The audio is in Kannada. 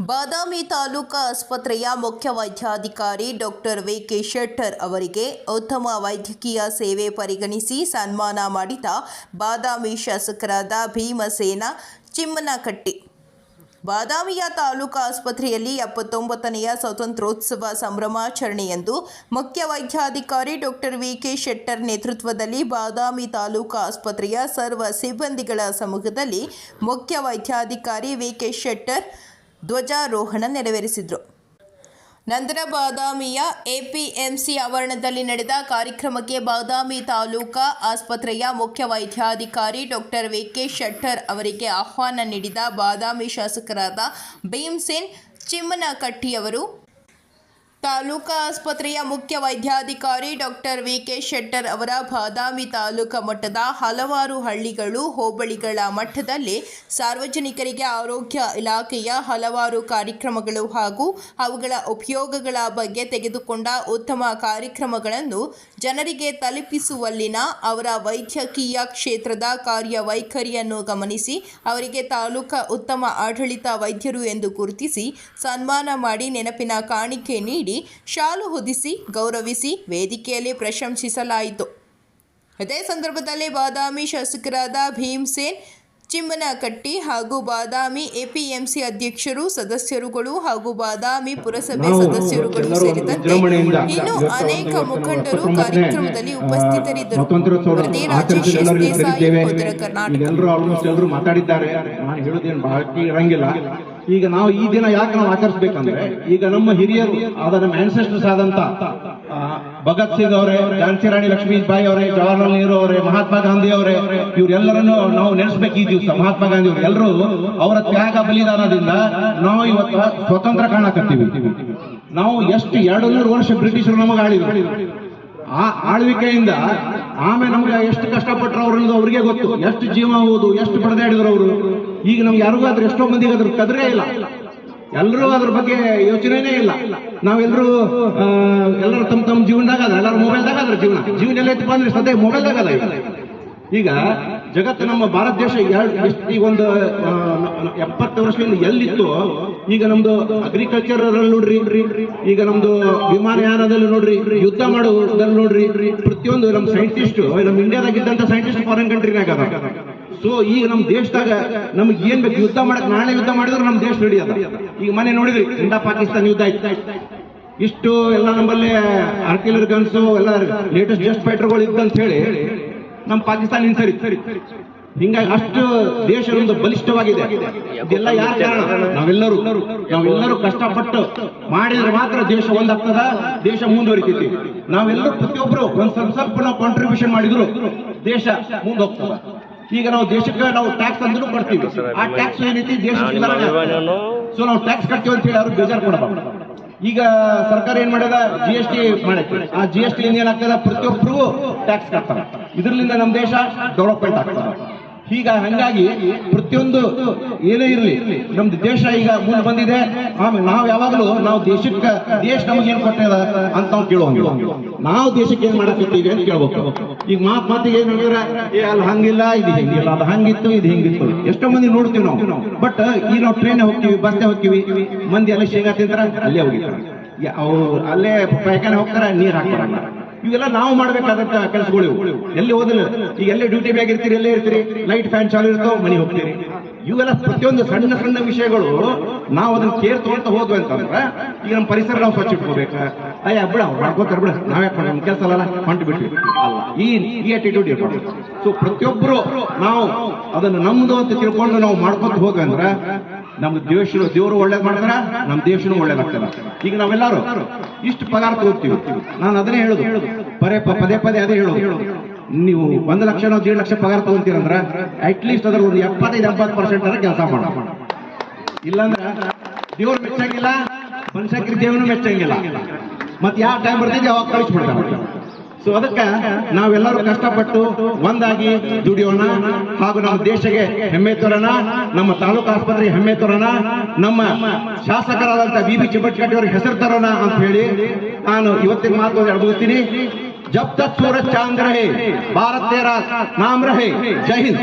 ಬಾದಾಮಿ ತಾಲೂಕಾ ಆಸ್ಪತ್ರೆಯ ಮುಖ್ಯ ವೈದ್ಯಾಧಿಕಾರಿ ಡಾಕ್ಟರ್ ಕೆ ಶೆಟ್ಟರ್ ಅವರಿಗೆ ಉತ್ತಮ ವೈದ್ಯಕೀಯ ಸೇವೆ ಪರಿಗಣಿಸಿ ಸನ್ಮಾನ ಮಾಡಿದ ಬಾದಾಮಿ ಶಾಸಕರಾದ ಭೀಮಸೇನ ಚಿಮ್ಮನಕಟ್ಟಿ. ಬಾದಾಮಿಯ ತಾಲೂಕಾ ಆಸ್ಪತ್ರೆಯಲ್ಲಿ ಎಪ್ಪತ್ತೊಂಬತ್ತನೆಯ ಸ್ವಾತಂತ್ರ್ಯೋತ್ಸವ ಸಂಭ್ರಮಾಚರಣೆಯಂದು ಮುಖ್ಯ ವೈದ್ಯಾಧಿಕಾರಿ ಡಾಕ್ಟರ್ ವಿ ಕೆ ಶೆಟ್ಟರ್ ನೇತೃತ್ವದಲ್ಲಿ ಬಾದಾಮಿ ತಾಲೂಕಾ ಆಸ್ಪತ್ರೆಯ ಸರ್ವ ಸಿಬ್ಬಂದಿಗಳ ಸಮ್ಮುಖದಲ್ಲಿ ಮುಖ್ಯ ವೈದ್ಯಾಧಿಕಾರಿ ವಿ ಕೆ ಶೆಟ್ಟರ್ ಧ್ವಜಾರೋಹಣ ನೆರವೇರಿಸಿದರು. ನಂತರ ಬಾದಾಮಿಯ ಎಪಿಎಂಸಿ ಆವರಣದಲ್ಲಿ ನಡೆದ ಕಾರ್ಯಕ್ರಮಕ್ಕೆ ಬಾದಾಮಿ ತಾಲೂಕಾ ಆಸ್ಪತ್ರೆಯ ಮುಖ್ಯ ವೈದ್ಯಾಧಿಕಾರಿ ಡಾಕ್ಟರ್ ಕೆ ಶೆಟ್ಟರ್ ಅವರಿಗೆ ಆಹ್ವಾನ ನೀಡಿದ ಬಾದಾಮಿ ಶಾಸಕರಾದ ಭೀಮ್ಸೇನ್ ಚಿಮ್ಮನಕಟ್ಟಿಯವರು ತಾಲೂಕಾ ಆಸ್ಪತ್ರೆಯ ಮುಖ್ಯ ವೈದ್ಯಾಧಿಕಾರಿ ಡಾಕ್ಟರ್ ವಿ ಕೆ ಶೆಟ್ಟರ್ ಅವರ ಬಾದಾಮಿ ತಾಲೂಕಾ ಮಟ್ಟದ ಹಲವಾರು ಹಳ್ಳಿಗಳು, ಹೋಬಳಿಗಳ ಮಟ್ಟದಲ್ಲಿ ಸಾರ್ವಜನಿಕರಿಗೆ ಆರೋಗ್ಯ ಇಲಾಖೆಯ ಹಲವಾರು ಕಾರ್ಯಕ್ರಮಗಳು ಹಾಗೂ ಅವುಗಳ ಉಪಯೋಗಗಳ ಬಗ್ಗೆ ತೆಗೆದುಕೊಂಡ ಉತ್ತಮ ಕಾರ್ಯಕ್ರಮಗಳನ್ನು ಜನರಿಗೆ ತಲುಪಿಸುವಲ್ಲಿನ ಅವರ ವೈದ್ಯಕೀಯ ಕ್ಷೇತ್ರದ ಕಾರ್ಯವೈಖರಿಯನ್ನು ಗಮನಿಸಿ, ಅವರಿಗೆ ತಾಲೂಕಾ ಉತ್ತಮ ಆಡಳಿತ ವೈದ್ಯರು ಎಂದು ಗುರುತಿಸಿ, ಸನ್ಮಾನ ಮಾಡಿ ನೆನಪಿನ ಕಾಣಿಕೆ ನೀಡಿ ಶಾಲು ಹೊದಿಸಿ ಗೌರವಿಸಿ ವೇದಿಕೆಯಲ್ಲಿ ಪ್ರಶಂಸಿಸಲಾಯಿತು. ಅದೇ ಸಂದರ್ಭದಲ್ಲಿ ಬಾದಾಮಿ ಶಾಸಕರಾದ ಭೀಮ್ಸೇನ್ ಚಿಮ್ಮನಕಟ್ಟಿ ಹಾಗೂ ಬಾದಾಮಿ ಎಪಿಎಂಸಿ ಅಧ್ಯಕ್ಷರು ಸದಸ್ಯರುಗಳು ಹಾಗೂ ಬಾದಾಮಿ ಪುರಸಭೆ ಸದಸ್ಯರುಗಳು ಸೇರಿದಂತೆ ಇನ್ನು ಅನೇಕ ಮುಖಂಡರು ಕಾರ್ಯಕ್ರಮದಲ್ಲಿ ಉಪಸ್ಥಿತರಿದ್ದರು. ರಾಜೇಶ್ ದೇಸಾಯಿ ಉತ್ತರ ಕರ್ನಾಟಕ. ಎಲ್ಲರೂ ಆಲ್ಮೋಸ್ಟ್ ಎಲ್ಲರೂ ಮಾತಾಡಿದ್ದಾರೆ. ನಾನು ಹೇಳೋದೇನು ಬಾಕಿ ಇರಂಗಿಲ್ಲ. ಈಗ ನಾವು ಈ ದಿನ ಯಾಕೆ ನಾವು ಆಚರಿಸ್ಬೇಕಂದ್ರೆ, ಈಗ ನಮ್ಮ ಹಿರಿಯರು ಆದ ನಮ್ಮ ಆನ್ಸೆಸ್ಟರ್ಸ್ ಆದಂತ ಭಗತ್ ಸಿಂಗ್ ಅವರೇ, ಝಾನ್ಸಿ ರಾಣಿ ಲಕ್ಷ್ಮೀಬಾಯಿ ಅವರೇ, ಜವಾಹರ್ಲಾಲ್ ನೆಹರು ಅವರೇ, ಮಹಾತ್ಮ ಗಾಂಧಿ ಅವರೇ, ಇವರೆಲ್ಲರನ್ನು ನಾವು ನೆನೆಸ್ಬೇಕು ಈ ದಿವಸ, ಮಹಾತ್ಮ ಗಾಂಧಿ ಅವರು. ಎಲ್ಲರೂ ಅವರ ತ್ಯಾಗ ಬಲಿದಾನದಿಂದ ನಾವು ಇವತ್ತು ಸ್ವತಂತ್ರ ಕಾಣಕತ್ತೀವಿ. ನಾವು ಎಷ್ಟು ಎರಡು ನೂರು ವರ್ಷ ಬ್ರಿಟಿಷರು ನಮಗೆ ಆಳಿದ್ರು. ಆ ಆಳ್ವಿಕೆಯಿಂದ ಆಮೇಲೆ ನಮ್ಗೆ ಎಷ್ಟು ಕಷ್ಟಪಟ್ಟರು ಅವರು ಅನ್ನೋದು ಅವ್ರಿಗೆ ಗೊತ್ತು. ಎಷ್ಟು ಜೀವ ಹೋದು ಎಷ್ಟು ಪಡೆದಾಡಿದ್ರು ಅವರು. ಈಗ ನಮ್ಗೆ ಯಾರಿಗೂ ಆದ್ರೆ ಎಷ್ಟೋ ಮಂದಿಗೆ ಅದ್ರ ಕದ್ರೇ ಇಲ್ಲ. ಎಲ್ಲರೂ ಅದ್ರ ಬಗ್ಗೆ ಯೋಚನೆನೇ ಇಲ್ಲ. ನಾವೆಲ್ಲರೂ ಎಲ್ಲರೂ ತಮ್ಮ ತಮ್ಮ ಜೀವನದಾಗ ಅದ ಎಲ್ಲರೂ ಮೊಬೈಲ್ದಾಗ ಅದ್ರ ಜೀವನ. ಜೀವನ ಎಲ್ಲ ಐತಪ್ಪ ಅಂದ್ರೆ ಸದ್ಯ ಮೊಬೈಲ್ದಾಗ ಅದ ಈಗ. ಈಗ ಜಗತ್ತು ನಮ್ಮ ಭಾರತ ದೇಶ ಎರಡು ಎಷ್ಟು ಈ ಒಂದು ಎಪ್ಪತ್ತು ವರ್ಷದಿಂದ ಎಲ್ಲಿತ್ತು? ಈಗ ನಮ್ದು ಅಗ್ರಿಕಲ್ಚರ್ ನೋಡ್ರಿ. ಈಗ ನಮ್ದು ವಿಮಾನಯಾನದಲ್ಲಿ ನೋಡ್ರಿ. ಯುದ್ಧ ಮಾಡೋದ್ರಲ್ಲಿ ನೋಡ್ರಿ. ಪ್ರತಿಯೊಂದು ನಮ್ಮ ಸೈಂಟಿಸ್ಟ್ ನಮ್ಮ ಇಂಡಿಯಾದಾಗ ಇದ್ದಂತ ಸೈಂಟಿಸ್ಟ್ ಫಾರಿನ್ ಕಂಟ್ರಿನಾಗ ಅದ ಸೊ ಈಗ ನಮ್ಮ ದೇಶದಾಗ ನಮ್ಗೆ ಏನ್ ಬೇಕು ಯುದ್ಧ ಮಾಡಕ್ ನಾಳೆ ಯುದ್ಧ ಮಾಡಿದ್ರು ನಮ್ಮ ದೇಶ ರೆಡಿ ಅದ. ಈಗ ಮನೆ ನೋಡಿದ್ರಿ, ಇಂಡಾ ಪಾಕಿಸ್ತಾನ ಯುದ್ಧ ಆಯ್ತು. ಇಷ್ಟು ಎಲ್ಲ ನಮ್ಮಲ್ಲಿ ಆರ್ಟಿಲರಿ ಗನ್ಸು ಎಲ್ಲ ಲೇಟೆಸ್ಟ್ ಜಸ್ಟ್ ಫೈಟರ್ಗಳು ಇದ್ದಂತ ಹೇಳಿ ನಮ್ಮ ಪಾಕಿಸ್ತಾನ ಸರಿ? ಹಿಂಗಾಗಿ ಅಷ್ಟು ದೇಶ ಒಂದು ಬಲಿಷ್ಠವಾಗಿದೆ. ಇದೆಲ್ಲ ಯಾರ ಕಾರಣ? ನಾವೆಲ್ಲರೂ. ನಾವೆಲ್ಲರೂ ಕಷ್ಟಪಟ್ಟು ಮಾಡಿದ್ರೆ ಮಾತ್ರ ದೇಶ ಒಂದಾಗ್ತದ, ದೇಶ ಮುಂದುವರಿತೈತಿ. ನಾವೆಲ್ಲರೂ ಪ್ರತಿಯೊಬ್ಬರು ಒಂದ್ ಸ್ವಲ್ಪ ಸ್ವಲ್ಪ ನಾವು ಕಾಂಟ್ರಿಬ್ಯೂಷನ್ ಮಾಡಿದ್ರು ದೇಶ ಮುಂದೆ ಹೋಗ್ತದ ಈಗ ನಾವು ದೇಶಕ್ಕೆ ನಾವು ಟ್ಯಾಕ್ಸ್ ಅಂದ್ರೂ ಕೊಡ್ತೀವಿ. ಆ ಟ್ಯಾಕ್ಸ್ ಏನೈತಿ ದೇಶ ಸೊ ನಾವು ಟ್ಯಾಕ್ಸ್ ಕಟ್ತೀವಿ ಅಂತ ಹೇಳಿ ಅವ್ರಿಗೆ ಬೇಜಾರು ಕೊಡಬಾರ್ದು ಈಗ ಸರ್ಕಾರ ಏನ್ ಮಾಡ್ಯದ? ಜಿ ಎಸ್ ಟಿ ಮಾಡೈತಿ. ಆ ಜಿ ಎಸ್ ಟಿ ಏನಾಗ್ತದ ಪ್ರತಿಯೊಬ್ಬರಿಗೂ ಟ್ಯಾಕ್ಸ್ ಕಟ್ತಾರೆ. ಇದರಿಂದ ನಮ್ಮ ದೇಶ ಡೆವಲಪ್ಮೆಂಟ್ ಆಗ್ತದೆ. ಈಗ ಹಂಗಾಗಿ ಪ್ರತಿಯೊಂದು ಏನೇ ಇರಲಿ, ನಮ್ದು ದೇಶ ಈಗ ಮುಂದೆ ಬಂದಿದೆ. ಆಮೇಲೆ ನಾವು ಯಾವಾಗಲೂ ನಾವು ದೇಶಕ್ಕೆ, ದೇಶ ನಮಗೆ ಏನ್ ಕೊಟ್ಟಿದ ಅಂತ ನಾವು ಕೇಳುವಂಗಿಲ್ಲ. ನಾವು ದೇಶಕ್ಕೆ ಏನ್ ಮಾಡಕತ್ತೀವಿ ಅಂತ ಕೇಳ್ಬೇಕು. ಈಗ ಮಾತ್, ಮಾತಿಗೆ ಏನ್ ಹೇಳಿದ್ರೆ ಅಲ್ಲಿ ಹಂಗಿಲ್ಲ, ಇದು ಹಿಂಗಿಲ್ಲ, ಅದು ಹಂಗಿತ್ತು, ಇದು ಹಿಂಗಿತ್ತು. ಎಷ್ಟೋ ಮಂದಿ ನೋಡ್ತೀವಿ ನಾವು. ಬಟ್ ಈಗ ನಾವು ಟ್ರೈನ್ ಹೋಗ್ತೀವಿ ಬಸ್ನೇ ಹೋಗ್ತೀವಿ, ಮಂದಿ ಎಲ್ಲ ಶೇಂಗಾ ತಿಂತಾರ, ಅಲ್ಲೇ ಹೋಗಿರ್ತಾರೆ. ಅವ್ರು ಅಲ್ಲೇ ಪೈಖಾನೆ ಹೋಗ್ತಾರ, ನೀರ್ ಹಾಕ್ತಾರ ಇವೆಲ್ಲ ನಾವು ಮಾಡ್ಬೇಕಾದಂತ ಕೆಲಸಗಳು. ಎಲ್ಲಿ ಹೋದ್ರೆ ಈಗ ಎಲ್ಲೇ ಡ್ಯೂಟಿ ಬ್ಯಾಗ್ ಇರ್ತೀರಿ, ಎಲ್ಲೇ ಇರ್ತೀರಿ ಲೈಟ್ ಫ್ಯಾನ್ ಚಾಲು ಇರ್ತಾವ ಮನೆ ಹೋಗ್ತೀರಿ. ಇವೆಲ್ಲ ಪ್ರತಿಯೊಂದು ಸಣ್ಣ ಸಣ್ಣ ವಿಷಯಗಳು ನಾವು ಅದನ್ನ ಕೇರ್ ತಗೊಂತ ಹೋದ್ವಿ ಅಂತಂದ್ರೆ ಈಗ ನಮ್ಮ ಪರಿಸರ ನಾವು ಸ್ವಚ್ಛ ಇಟ್ಕೋಬೇಕು. ಅಯ್ಯ ಬಿಡ ಮಾಡ್ಕೋತಾರ ಬಿಡ. ನಾವೇ ನಮ್ಮ ಕೆಲಸ ಅಲ್ಲ, ಹೊಂಟು ಬಿಟ್ವಿ. ಅಲ್ಲ, ಈ ಈ ಅಟಿಟ್ಯೂಡ್ ಇರ್ಬೋದು ಸೊ ಪ್ರತಿಯೊಬ್ಬರು ನಾವು ಅದನ್ನ ನಮ್ದು ಅಂತ ತಿಳ್ಕೊಂಡು ನಾವು ಮಾಡ್ಕೊತ ಹೋಗಂದ್ರ ನಮ್ ದೇಶ ದೇವರು ಒಳ್ಳೇದು ಮಾಡಿದ್ರ ನಮ್ಮ ದೇಶನೂ ಒಳ್ಳೇದಾಗ್ತದ ಈಗ ನಾವೆಲ್ಲರೂ ಇಷ್ಟು ಪಗಾರ ತಗೋತೀವಿ ನಾನು ಅದನ್ನೇ ಹೇಳುದು. ಪರೇ ಪದೇ ಪದೇ ಅದೇ ಹೇಳುದು. ನೀವು ಒಂದು ಲಕ್ಷ ನಾವು ದೇಡ್ ಲಕ್ಷ ಪಗಾರ ತಗೊಂತೀರಂದ್ರ ಅಟ್ ಲೀಸ್ಟ್ ಅದ್ರ ಒಂದು ಎಪ್ಪತ್ತೈದು, ಎಂಬತ್ತು ಪರ್ಸೆಂಟ್ ಅದ್ರ ಕೆಲಸ ಮಾಡ ಇಲ್ಲಾಂದ್ರ ದೇವ್ರು ಮೆಚ್ಚಂಗಿಲ್ಲ ಮನುಷ್ಯಕ್ಕೆ ದೇವನು ಮೆಚ್ಚಂಗಿಲ್ಲ. ಮತ್ತೆ ಯಾವ ಟೈಮ್ ಬರ್ತೈತೆ ಅವಾಗ ಕಳಿಸ್ಬಿಡ್ತಾರೆ ಸೊ ಅದಕ್ಕ ನಾವೆಲ್ಲರೂ ಕಷ್ಟಪಟ್ಟು ಒಂದಾಗಿ ದುಡಿಯೋಣ ಹಾಗೂ ನಮ್ಮ ದೇಶಕ್ಕೆ ಹೆಮ್ಮೆ ತೋರೋಣ, ನಮ್ಮ ತಾಲೂಕು ಆಸ್ಪತ್ರೆ ಹೆಮ್ಮೆ ತೋರೋಣ, ನಮ್ಮ ಶಾಸಕರಾದಂತ ಬಿ ಬಿ ಚಿಬಟ್ಕಟ್ಟಿ ಅವ್ರಿಗೆ ಹೆಸರು ತರೋಣ ಅಂತ ಹೇಳಿ ನಾನು ಇವತ್ತಿನ ಮಾತು ಮುಗಿಸ್ತೀನಿ ಜಪ್ ತಕ್ ಸೂರಜ್ ಚಾಂದ್ ರಹೆ ಜೈ ಹಿಂದ್.